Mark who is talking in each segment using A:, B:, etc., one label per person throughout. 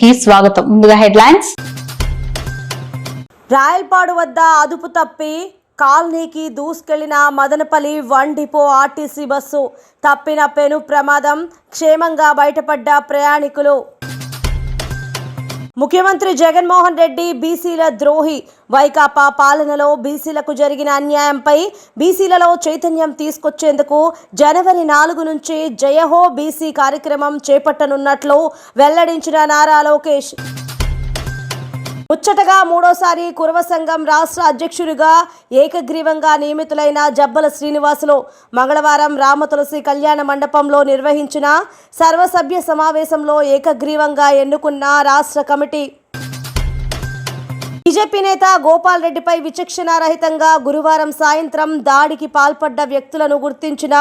A: కి స్వాగతం. ముందుగా హెడ్లైన్స్.
B: రాయల్పాడు వద్ద అదుపు తప్పి కాలనీకి దూసుకెళ్ళిన Madanapalle one depot RTC bus తప్పిన పెను ప్రమాదం క్షేమంగా బయటపడ్డ ప్రయాణికులు. ముఖ్యమంత్రి జగన్మోహన్ రెడ్డి బీసీల ద్రోహి. వైకాపా పాలనలో బీసీలకు జరిగిన అన్యాయంపై బీసీలలో చైతన్యం తీసుకొచ్చేందుకు జనవరి నాలుగు నుంచి జయహో బీసీ కార్యక్రమం చేపట్టనున్నట్లు వెల్లడించిన నారా లోకేష్. ముచ్చటగా మూడోసారి కురవ సంఘం రాష్ట్ర అధ్యక్షుడిగా ఏకగ్రీవంగా నియమితులైన జబ్బల శ్రీనివాసులు మంగళవారం రామ తులసి కళ్యాణ మండపంలో నిర్వహించిన సర్వసభ్య సమావేశంలో ఏకగ్రీవంగా ఎన్నుకున్న రాష్ట్ర కమిటీ బీజేపీ నేత గోపాల్ రెడ్డిపై విచక్షణారహితంగా గురువారం సాయంత్రం దాడికి పాల్పడ్డ వ్యక్తులను గుర్తించిన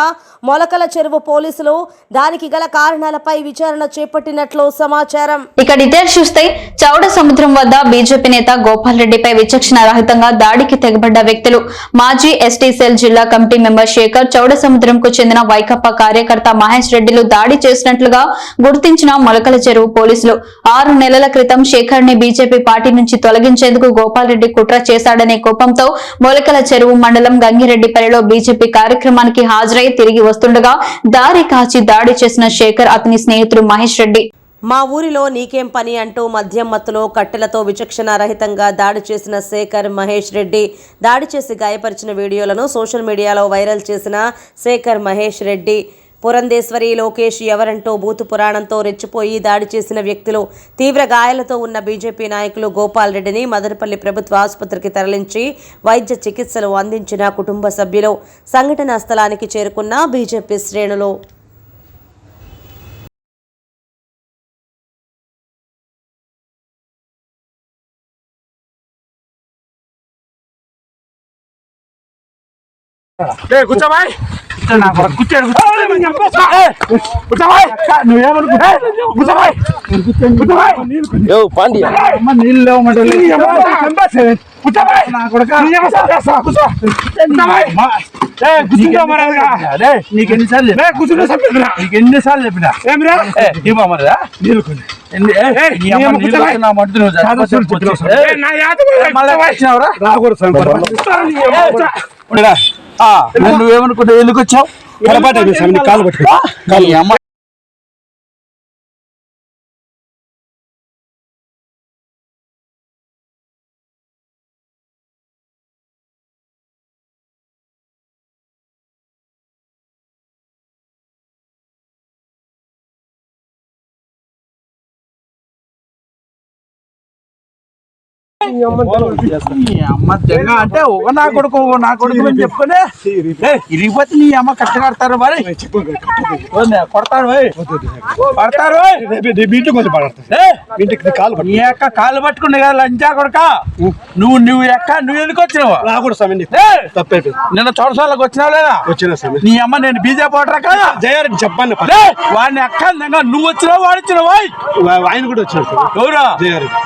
B: మొలకల చెరువు పోలీసులు దానికి గల కారణాలపై విచారణ చేపట్టినట్లు సమాచారం.
A: ఇక డీటెయిల్స్ చూస్తే చౌడ సముద్రం వద్ద బీజేపీ నేత గోపాల్ రెడ్డిపై విచక్షణారహితంగా దాడికి తెగబడ్డ వ్యక్తులు మాజీ ఎస్టీ సెల్ జిల్లా కమిటీ మెంబర్ శేఖర్ చౌడ సముద్రంకు చెందిన వైకప్పా కార్యకర్త మహేష్ రెడ్డిలు దాడి చేసినట్లుగా గుర్తించిన మొలకల చెరువు పోలీసులు. ఆరు నెలల క్రితం శేఖర్ని బీజేపీ పార్టీ నుంచి తొలగించేందుకు గోపాల్ రెడ్డి కుట్ర చేశాడనే కోపంతో మొలకల చెరువు మండలం గంగిరెడ్డిపల్లిలో బీజేపీ కార్యక్రమానికి హాజరై తిరిగి వస్తుండగా దారి కాచి దాడి చేసిన శేఖర్ అతని స్నేహితుడు మహేష్ రెడ్డి.
B: మా ఊరిలో నీకేం పని అంటూ మద్యం మత్తులో కట్టెలతో విచక్షణారహితంగా దాడి చేసిన శేఖర్ మహేష్ రెడ్డి. దాడి చేసి గాయపరిచిన వీడియోలను సోషల్ మీడియాలో వైరల్ చేసిన శేఖర్ మహేష్ రెడ్డి. పురంధేశ్వరి లోకేష్ ఎవరంటూ బూతు పురాణంతో రెచ్చిపోయి దాడి చేసిన వ్యక్తులు తీవ్ర గాయాలతో ఉన్న బీజేపీ నాయకులు గోపాల్ రెడ్డిని మదనపల్లి ప్రభుత్వ ఆసుపత్రికి తరలించి వైద్య చికిత్సలు అందించిన కుటుంబ సభ్యులు సంఘటనా స్థలానికి చేరుకున్న బీజేపీ శ్రేణులు.
C: మరగా నీకు ఎన్నిసార్లు ఏ కూర్చుంటా చెప్పినా? నీకు ఎన్నిసార్లు చెప్పినా ఏమిరా నీళ్ళు కొన్ని ఎన్ని ఏ, నీ అమ్మ నీళ్ళు వచ్చి నా మధ్య నువ్వు చచ్చిపోతే ఏ, మళ్ళా వచ్చినావురా? ఉండరా? ఆ, నువ్వేమనుకుంటే ఎందుకు వచ్చావు కాలు పట్టుకో. అమ్మ అంటే ఒక నా కొడుకు నా కొడుకు అని చెప్పుకునే ఇరిగిపోతే నీ అమ్మ కట్ట కడతారు మరి ఓనే, కొడతారు ఓయ్. కొడతారు నీ యొక్క కాలు పట్టుకుని కదా లంచా కొడక నువ్వు నువ్వు ఎక్క నువ్వు ఎందుకు వచ్చినావు
D: రాకూడదు స్వామి
C: ఏయ్,
D: తప్పైపోయింది
C: నిన్న చోడసాలకు వచ్చినావు లేదా
D: వచ్చిన స్వామి
C: నీ అమ్మ నేను బీజేపీ ఓటరా కదా
D: జయారెడ్డి చెప్పాను
C: వాడిని ఎక్క నువ్వు వచ్చినావు వాడు వచ్చినావు
D: ఆయన కూడా వచ్చినావు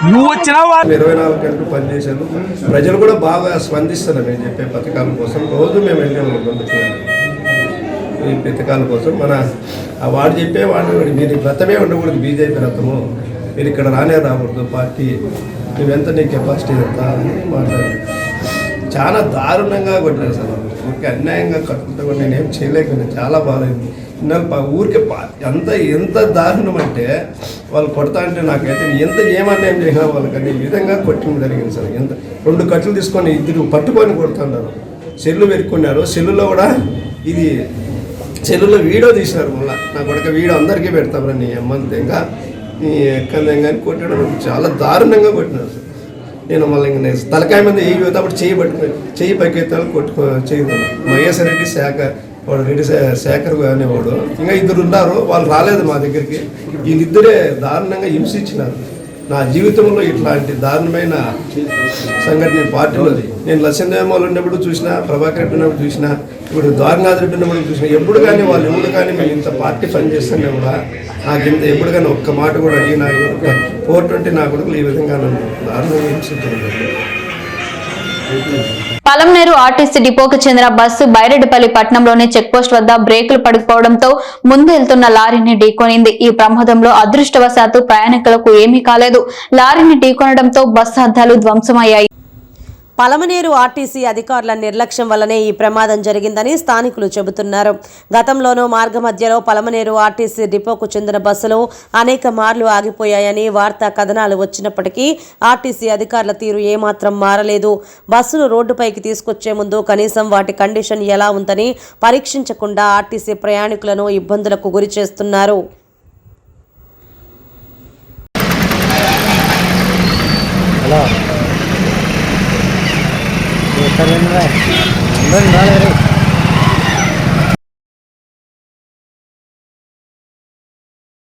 C: నువ్వు వచ్చినావు వాడు
E: ఇరవై నాలుగు గంటలు పనిచేశాను. ప్రజలు కూడా బాగా స్పందిస్తున్నారు మేము చెప్పే పథకాల కోసం. రోజు మేము వెళ్ళే వాళ్ళం ఈ పథకాల కోసం మన ఆ వాడు చెప్పే వాడు మీరు వ్రతమే ఉండకూడదు బీజేపీ వ్రతము. మీరు ఇక్కడ రానే రాకూడదు పార్టీ. నువ్వెంత నీ కెపాసిటీ ఎంత అని మాట్లాడారు. చాలా దారుణంగా కొట్టారు సార్ ఊరికి అన్యాయంగా కట్టుకుంటా కూడా ఏం చేయలేకుండా చాలా బాధైంది. ఇన్నాళ్ళు పా- ఊరికే పా- ఎంత ఎంత దారుణం అంటే వాళ్ళు కొడతా అంటే నాకైతే ఎంత ఏమన్యాయం చేసినా వాళ్ళకంటే ఈ విధంగా కొట్టడం జరిగింది సార్. ఎంత రెండు కట్లు తీసుకొని ఇద్దరు పట్టుకొని కొడుతున్నారు. సెల్లు పెట్టుకున్నారు. సెల్లులో కూడా ఇది సెల్లులో వీడియో తీసినారు మళ్ళీ. నా కొడుక వీడియో అందరికీ పెడతారు నీ అమ్మంతే ఇంకా నీ ఎక్కలేం కానీ కొట్టడం చాలా దారుణంగా కొట్టినారు సార్. నేను మళ్ళీ ఇంకా నేను తలకాయ మీద ఏ అప్పుడు చేయి పట్టుకుని చేయి పైకెత్తాలు కొట్టుకో చేయను వైఎస్ఆర్ రెడ్డి శాఖ వాడు రెడ్డి శేఖర్ అనేవాడు. ఇంకా ఇద్దరు ఉన్నారు వాళ్ళు రాలేదు మా దగ్గరికి. వీళ్ళిద్దరే దారుణంగా హింసించినారు. నా జీవితంలో ఇట్లాంటి దారుణమైన సంఘటన పార్టీలో నేను లక్ష్మీదేవాలు ఉన్నప్పుడు చూసినా ప్రభాకర్ రెడ్డి ఉన్నప్పుడు చూసినా ఇప్పుడు ద్వారనాథ్ రెడ్డి ఉన్నప్పుడు చూసినా ఎప్పుడు కానీ వాళ్ళు ఎప్పుడు కానీ మేము ఇంత పార్టీ పని చేస్తున్నా కూడా నాకు ఇంత ఎప్పుడు కానీ ఒక్క మాట కూడా అడిగినా ఫోర్ ట్వంటీ నా కొడుకులు ఈ విధంగా నన్ను దారుణంగా
A: పలంనేరు ఆర్టీసీ డిపోకు చెందిన బస్సు బైరెడ్డిపల్లి పట్టణంలోని చెక్పోస్ట్ వద్ద బ్రేకులు పడిపోవడంతో ముందు వెళ్తున్న లారీని ఢీకొనింది. ఈ ప్రమాదంలో అదృష్టవశాత్తు ప్రయాణికులకు ఏమీ కాలేదు. లారీని ఢీకొనడంతో బస్సు అద్దాలు ధ్వంసమయ్యాయి.
F: పలమనేరు ఆర్టీసీ అధికారుల నిర్లక్ష్యం వల్లనే ఈ ప్రమాదం జరిగిందని స్థానికులు చెబుతున్నారు. గతంలోనూ మార్గ మధ్యలో పలమనేరు ఆర్టీసీ డిపోకు చెందిన బస్సులు అనేక మార్లు ఆగిపోయాయని వార్తా కథనాలు వచ్చినప్పటికీ ఆర్టీసీ అధికారుల తీరు ఏమాత్రం మారలేదు. బస్సులు రోడ్డుపైకి తీసుకొచ్చే ముందు కనీసం వాటి కండిషన్ ఎలా ఉందని పరీక్షించకుండా ఆర్టీసీ ప్రయాణికులను ఇబ్బందులకు గురి చేస్తున్నారు.
G: ఎక్కడ వెళ్ళినా అందరూ రాలేరు